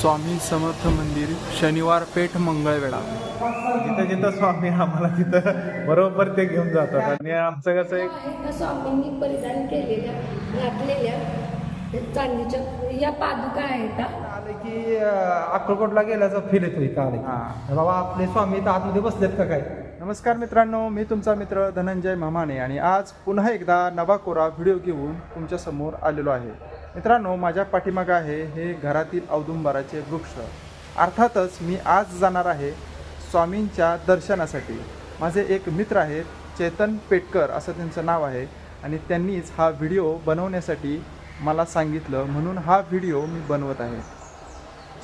स्वामी समर्थ मंदिर शनिवार पेठ मंगळवेढा. जिथं जिथं स्वामी आम्हाला तिथं बरोबर ते घेऊन जातात. आणि आमचं कसं एक स्वामींनी परिधान केलेल्या घातलेल्या चांदीच्या या पादुका आहेत का आलं की अं, अक्कलकोटला गेल्याचा फील येतो इथं आले की. बाबा आपले स्वामी इथं आतमध्ये बसलेत का काय? नमस्कार मित्रांनो मी तुमचा मित्र धनंजय मामाने आणि आज पुन्हा एकदा नवा कोरा व्हिडिओ घेऊन तुमच्यासमोर आलेलो आहे. मित्रांनो माझ्या पाठीमागं आहे हे घरातील औदुंबराचे वृक्ष. अर्थातच मी आज जाणार आहे स्वामींच्या दर्शनासाठी. माझे एक मित्र आहेत चेतन पेटकर असं त्यांचं नाव आहे आणि त्यांनीच हा व्हिडिओ बनवण्यासाठी मला सांगितलं. म्हणून हा व्हिडिओ मी बनवत आहे.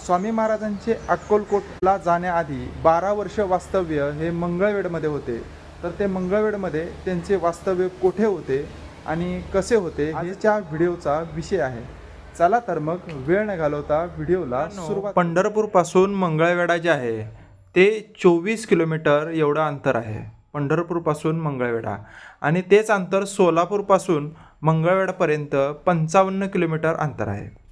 स्वामी महाराजांचे अक्कलकोटला जाण्याआधी बारा वर्ष वास्तव्य हे मंगळवेडमध्ये होते. तर ते मंगळवेडमध्ये त्यांचे वास्तव्य कोठे होते? आणि कसे होते आजच्या व्हिडिओचा विषय आहे. चला तर मग वेळ न घालवता व्हिडिओला सुरुवात पंढरपूरपासून मंगळवेढा जे आहे ते चोवीस किलोमीटर एवढं अंतर आहे. पंढरपूरपासून मंगळवेढा. आणि तेच अंतर सोलापूरपासून मंगळवेढापर्यंत पंचावन्न किलोमीटर अंतर आहे.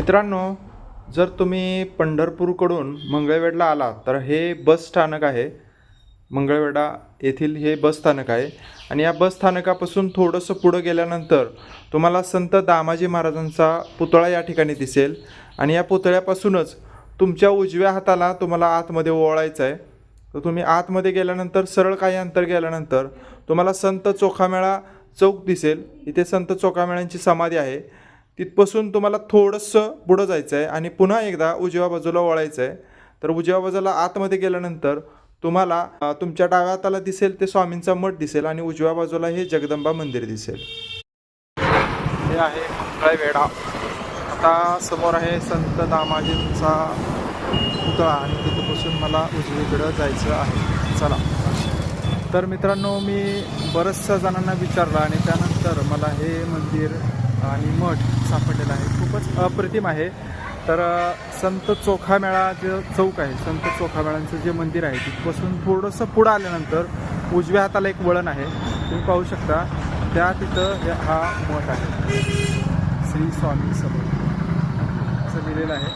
मित्रांनो जर तुम्ही पंढरपूरकडून मंगळवेढला आला तर हे बस स्थानक आहे. मंगळवेढा येथील हे बस स्थानक आहे. आणि या बस स्थानकापासून थोडंसं पुढं गेल्यानंतर तुम्हाला संत दामाजी महाराजांचा पुतळा या ठिकाणी दिसेल. आणि या पुतळ्यापासूनच तुमच्या उजव्या हाताला तुम्हाला आतमध्ये ओवाळायचं आहे. तर तुम्ही आतमध्ये गेल्यानंतर सरळ काही अंतर गेल्यानंतर तुम्हाला संत चोखामेळा चौक दिसेल. इथे संत चोखामेळ्यांची समाधी आहे. तिथपासून तुम्हाला थोडंसं पुढं जायचं आहे आणि पुन्हा एकदा उजव्या बाजूला वळायचं आहे तर उजव्या बाजूला आतमध्ये गेल्यानंतर तुम्हाला तुमच्या डाव्या हाताला दिसेल ते स्वामींचा मठ दिसेल आणि उजव्या बाजूला हे जगदंबा मंदिर दिसेल. हे आहे मंगळवेढा आता समोर आहे संत दामाजींचा पुतळा आणि तिथपासून मला उजवीकडं जायचं आहे. चला. तर मित्रांनो मी बऱ्याचशा जणांना विचारलं आणि त्यानंतर मला हे मंदिर आणि मठ सापडलेलं आहे. खूपच अप्रतिम आहे. तर संत चोखामेळा जे चौक आहे संत चोखामेळांचं जे मंदिर आहे तिथपासून थोडंसं पुढं आल्यानंतर उजव्या हाताला एक वळण आहे. तुम्ही पाहू शकता त्या तिथं हे- हा मठ आहे. श्री स्वामी समर्थ. असं लिहिलेलं आहे.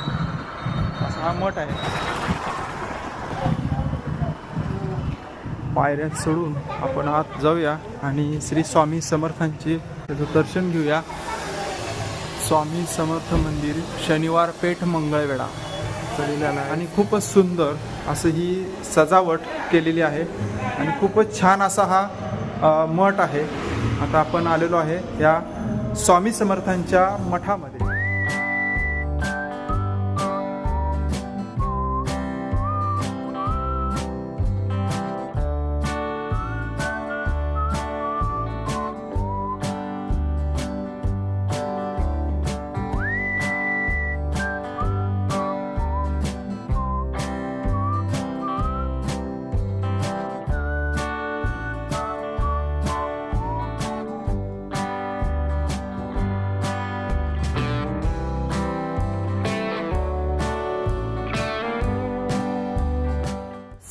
असा हा मठ आहे. पायऱ्या चढून आपण आत जाऊया आणि श्री स्वामी समर्थांचे त्याचं दर्शन घेऊया. स्वामी समर्थ मंदिर शनिवार पेठ मंगळवेढा. आणि खूपच सुंदर असं ही सजावट केलेली आहे. आणि खूपच छान असा हा मठ आहे. आता आपण आलेलो आहे या स्वामी समर्थांच्या मठामध्ये.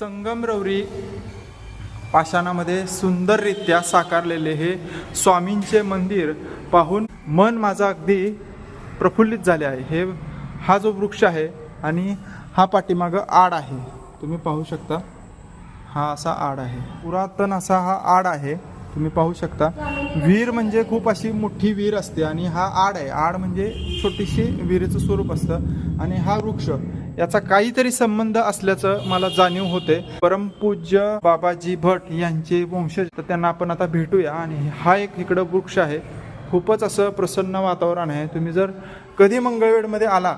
संगमरवरी पाषाणामध्ये सुंदररित्या साकारलेले हे स्वामींचे मंदिर पाहून मन माझं अगदी प्रफुल्लित झाले आहे. हे हा जो वृक्ष आहे आणि हा पाठीमागं आड आहे. तुम्ही पाहू शकता हा असा आड आहे. पुरातन असा हा आड आहे. तुम्ही पाहू शकता विहीर म्हणजे खूप अशी मोठी विहीर असते आणि हा आड आहे. आड म्हणजे छोटीशी विहिरीचं स्वरूप असतं. आणि हा वृक्ष याचा काहीतरी संबंध असल्याचं मला जाणीव होते. परमपूज्य बाबाजी भट यांचे वंशज तर त्यांना आपण आता भेटूया. आणि हा एक इकडं वृक्ष आहे. खूपच असं प्रसन्न वातावरण आहे. तुम्ही जर कधी मंगळवेडमध्ये आला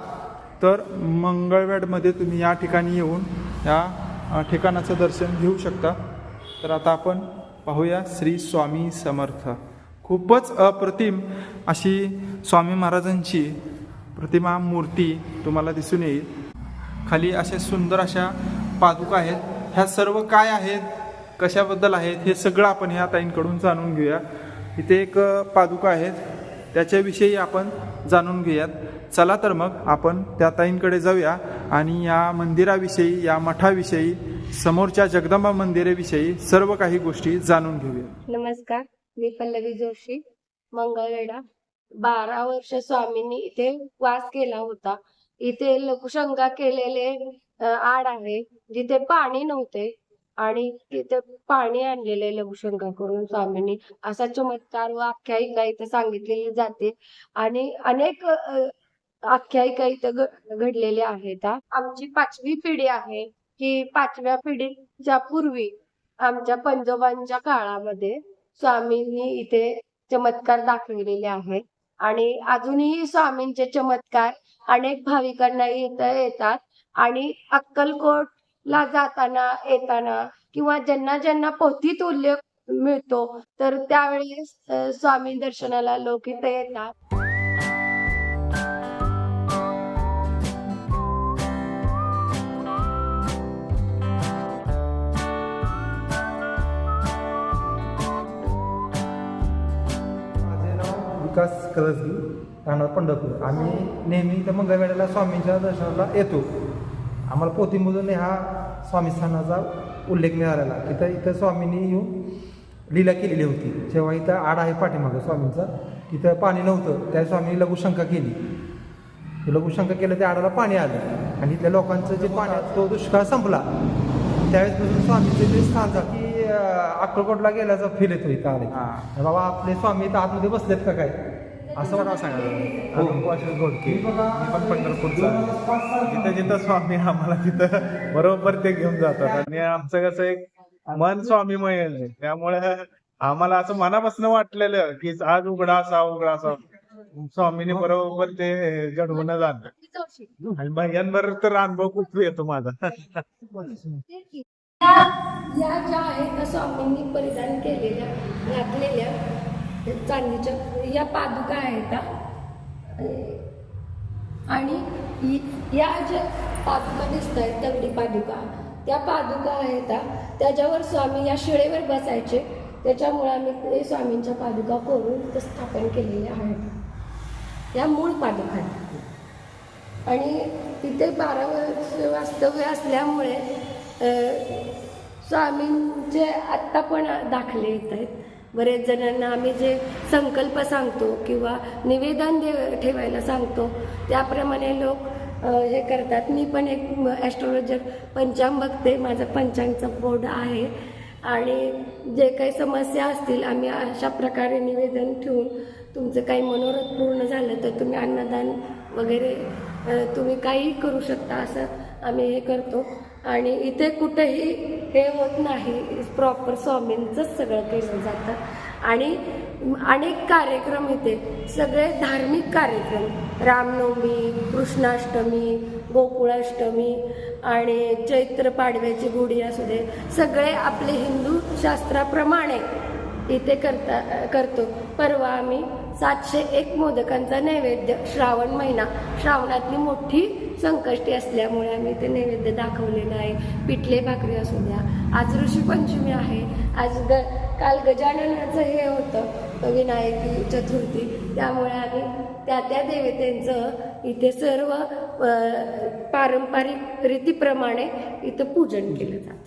तर मंगळवेडमध्ये तुम्ही या ठिकाणी येऊन या ठिकाणाचं दर्शन घेऊ शकता. तर आता आपण पाहूया श्री स्वामी समर्थ. खूपच अप्रतिम अशी स्वामी महाराजांची प्रतिमा मूर्ती तुम्हाला दिसून येईल. खाली अशा सुंदर अशा पादुका आहेत. ह्या सर्व काय आहेत? कशाबद्दल आहेत? हे सगळं आपण ह्या ताईंकडून जाणून घेऊया. इथे एक पादुका आहेत. त्याच्याविषयी आपण जाणून घेऊयात. चला तर मग आपण त्या ताईंकडे जाऊया आणि या मंदिराविषयी या मठाविषयी समोरच्या जगदंबा मंदिराविषयी सर्व काही गोष्टी जाणून घेऊया नमस्कार मी पल्लवी जोशी मंगळवेढा. बारा वर्ष स्वामींनी इथे वास केला होता. इथे लघुशंका केलेले आड आहे. जिथे पाणी नव्हते आणि तिथे पाणी आणलेले लघुशंका करून स्वामींनी. असा चमत्कार व आख्यायिका इथे सांगितलेली जाते. आणि अनेक आख्यायिका इथं घडलेल्या आहेत आमची पाचवी पिढी आहे. की पाचव्या पिढीच्या पूर्वी आमच्या पंजोबांच्या काळामध्ये स्वामींनी इथे चमत्कार दाखविलेले आहेत. आणि अजूनही स्वामींचे चमत्कार अनेक भाविकांना इथं येतात. आणि अक्कलकोटला जाताना येताना किंवा ज्यांना ज्यांना पोथीत उल्लेख मिळतो तर त्यावेळेस स्वामी दर्शनाला लोक इथे येतात. करजगी राहणार पंढरपूर. आम्ही नेहमी इथं मंगळवेळेला स्वामींच्या दर्शनाला येतो. आम्हाला पोथीमधून हा स्वामी स्थानाचा उल्लेख मिळालेला. तिथं इथं स्वामींनी येऊन लीला केलेली होती. जेव्हा इथं आड आहे पाठीमागं स्वामींचा तिथं पाणी नव्हतं. त्या स्वामींनी लघुशंका केली. ते लघुशंका केलं त्या आडाला पाणी आलं. आणि इथल्या लोकांचं जे पाणी तो दुष्काळ संपला त्यावेळेसपासून स्वामींचे जे स्थान झालं की अक्कलकोटला गेल्याचा फील येतो इथं आले हा. बाबा आपले स्वामी इथं आतमध्ये बसलेत का काय? असं मला सांगायचं जरा. हो. घोडके मी पण पंढरपूरचा जिथं जिथं स्वामी आम्हाला तिथं बरोबर ते घेऊन जातात. आणि आमचं कसं एक मन स्वामीमय आहे. त्यामुळे आम्हाला असं मनापासून वाटलेलं की आज उघडा असा उघडा असा. स्वामीने बरोबर ते घडवून जाणं आणि भैयांवर तर अनुभव खूप येतो माझा. या ज्या आहेत स्वामींनी परिधान केलेल्या घातलेल्या चांदीच्या या पादुका आहेत आणि या ज्या पादुका दिसत आहेत दगडी पादुका त्या पादुका आहेत त्याच्यावर स्वामी या शिळेवर बसायचे. त्याच्यामुळे आम्ही स्वामींच्या पादुका करून स्थापन केलेल्या आहेत. या मूळ पादुका आहेत आणि तिथे बारा वर्ष वास्तव्य असल्यामुळे स्वामींचे आत्ता पण दाखले येत आहेत. बरेच जणांना आम्ही जे संकल्प सांगतो किंवा निवेदन दे ठेवायला सांगतो त्याप्रमाणे लोक हे करतात. मी पण एक ॲस्ट्रॉलॉजर पंचांग बघते माझं पंचांगचं बोर्ड आहे. आणि जे काही समस्या असतील आम्ही अशा प्रकारे निवेदन ठेवून तुमचं काही मनोरथ पूर्ण झालं तर तुम्ही अन्नदान वगैरे तुम्ही काहीही करू शकता असं आम्ही हे करतो. आणि इथे कुठेही हे होत नाही. प्रॉपर स्वामींचंच सगळं केलं जातं. आणि अनेक कार्यक्रम इथे. सगळे धार्मिक कार्यक्रम. रामनवमी कृष्णाष्टमी गोकुळाष्टमी आणि चैत्र पाडव्याची गुढी असू दे. सगळे आपले हिंदू शास्त्राप्रमाणे इथे करता करतो. परवा आम्ही सातशे एक मोदकांचा नैवेद्य श्रावण महिना. श्रावणातली मोठी संकष्टी असल्यामुळे आम्ही ते नैवेद्य दाखवलेलं आहे. पिठले भाकरी असू द्या. आज ऋषी पंचमी आहे. आज ग काल गजाननाचं हे होतं विनायकी चतुर्थी. त्यामुळे आम्ही त्या त्या देवतेंचं इथे सर्व पारंपरिक रीतीप्रमाणे इथं पूजन केलं जातं.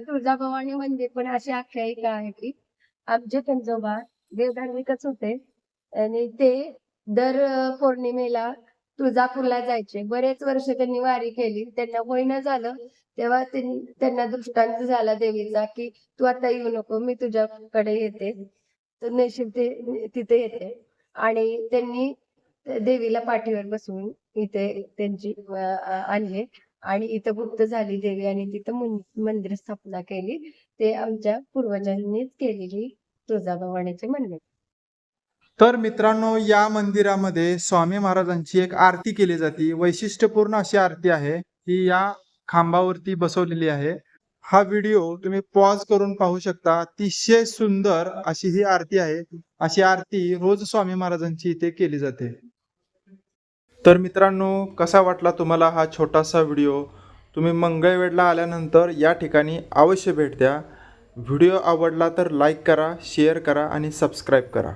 तुळजाभवानी मंदिर पण अशी आख्यायिका आहे की आमचे पंजोबा देवधार्मिकच होते. आणि ते दर पौर्णिमेला तुळजापूरला जायचे. बरेच वर्ष त्यांनी वारी केली. त्यांना होईना झालं तेव्हा त्यांना दृष्टांत झाला देवीचा की तू आता येऊ नको मी तुझ्याकडे येते. तर नशीब ते तिथे येते. आणि त्यांनी देवीला पाठीवर बसवून इथे त्यांची आणले. आणि इथं गुप्त झाली देवी आणि तिथं मंदिर स्थापना केली. ते आमच्या पूर्वजांनीच केलेली तुळजाभवानीचे मंदिर. तर मित्रांनो या मंदिरामध्ये स्वामी महाराजांची एक आरती केली जाते. वैशिष्ट्यपूर्ण अशी आरती आहे ही या खांबावरती बसवलेली आहे. हा व्हिडिओ तुम्ही पॉज करून पाहू शकता. अतिशय सुंदर अशी ही आरती आहे. अशी आरती रोज स्वामी महाराजांची इथे केली जाते. तर मित्रांनो कसा वाटला तुम्हाला हा छोटासा व्हिडिओ? तुम्ही मंगळवेढला आल्यानंतर या ठिकाणी अवश्य भेट द्या. व्हिडिओ आवडला तर लाईक करा शेअर करा आणि सबस्क्राईब करा.